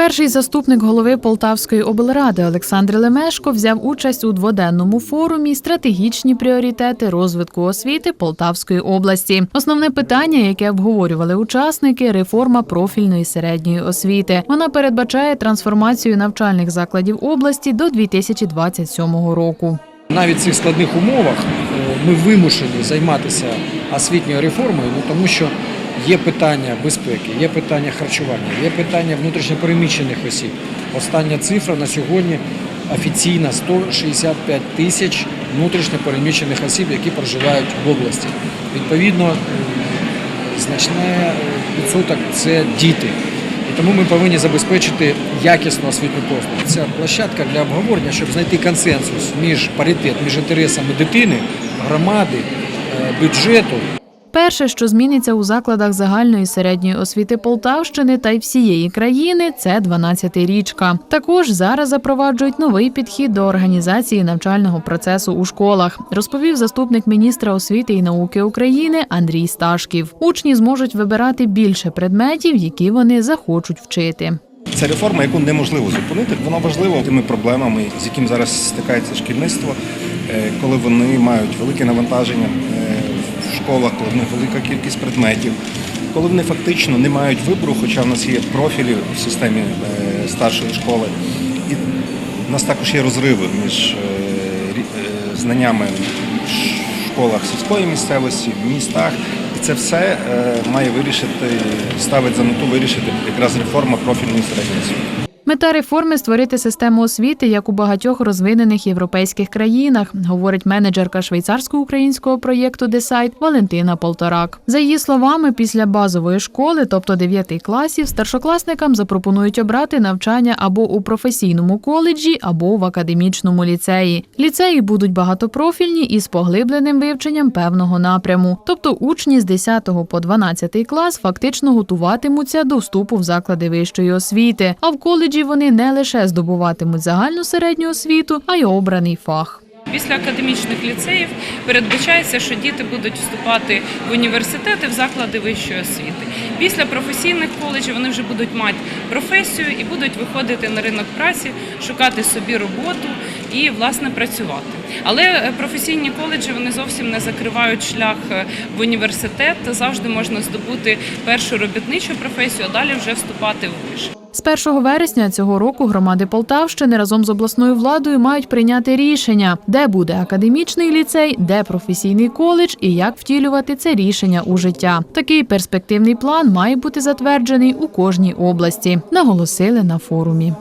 Перший заступник голови Полтавської облради Олександр Лемешко взяв участь у дводенному форумі Стратегічні пріоритети розвитку освіти Полтавської області. Основне питання, яке обговорювали учасники реформа профільної середньої освіти. Вона передбачає трансформацію навчальних закладів області до 2027 року. Навіть в цих складних умовах е, ми вимушені займатися освітньою реформою, ну тому що є питання безпеки, є питання харчування, є питання внутрішньопереміщених осіб. Остання цифра на сьогодні офіційна 165 тисяч внутрішньопереміщених осіб, які проживають в області. Відповідно, е, значний е, відсоток це діти. І тому ми повинні забезпечити якісну освітню послугу. Це площадка для обговорення, щоб знайти консенсус між паритет між інтересами дитини, громади, е, бюджету Перше, що зміниться у закладах загальної середньої освіти Полтавщини та й всієї країни, це 12-річка. Також зараз запроваджують новий підхід до організації навчального процесу у школах, розповів заступник міністра освіти і науки України Андрій Сташків. Учні зможуть вибирати більше предметів, які вони захочуть вчити. Це реформа, яку неможливо зупинити. Вона важлива тими проблемами, з яким зараз стикається шкільництво, е, коли вони мають велике навантаження е, школах, коли в них велика кількість предметів, коли вони фактично не мають вибору, хоча в нас є профілі в системі е, старшої школи. І в нас також є розриви між е, е, знаннями в школах сільської місцевості, в містах. І це все має вирішити, ставить за мету вирішити якраз реформа профільної середньої освіти. Мета реформи створити систему освіти, як у багатьох розвинених європейських країнах, говорить менеджерка швейцарсько-українського проєкту Десайт Валентина Полторак. За її словами, після базової школи, тобто 9 класів, старшокласникам запропонують обрати навчання або у професійному коледжі, або в академічному ліцеї. Ліцеї будуть багатопрофільні із поглибленим вивченням певного напряму. Тобто учні з 10 по 12 клас фактично готуватимуться до вступу в заклади вищої освіти. А в коледжі вони не лише здобуватимуть загальну середню освіту, а й обраний фах. Після академічних ліцеїв передбачається, що діти будуть вступати в університети, в заклади вищої освіти. Після професійних коледжів вони вже будуть мати професію і будуть виходити на ринок праці, шукати собі роботу і власне працювати. Але е, професійні коледжі вони зовсім не закривають шлях е, в університет. Завжди можна здобути першу робітничу професію, а далі вже вступати в виш. З 1 вересня цього року громади Полтавщини разом з обласною владою мають прийняти рішення, де буде академічний ліцей, де професійний коледж і як втілювати це рішення у життя. Такий перспективний план має бути затверджений у кожній області, наголосили на форумі.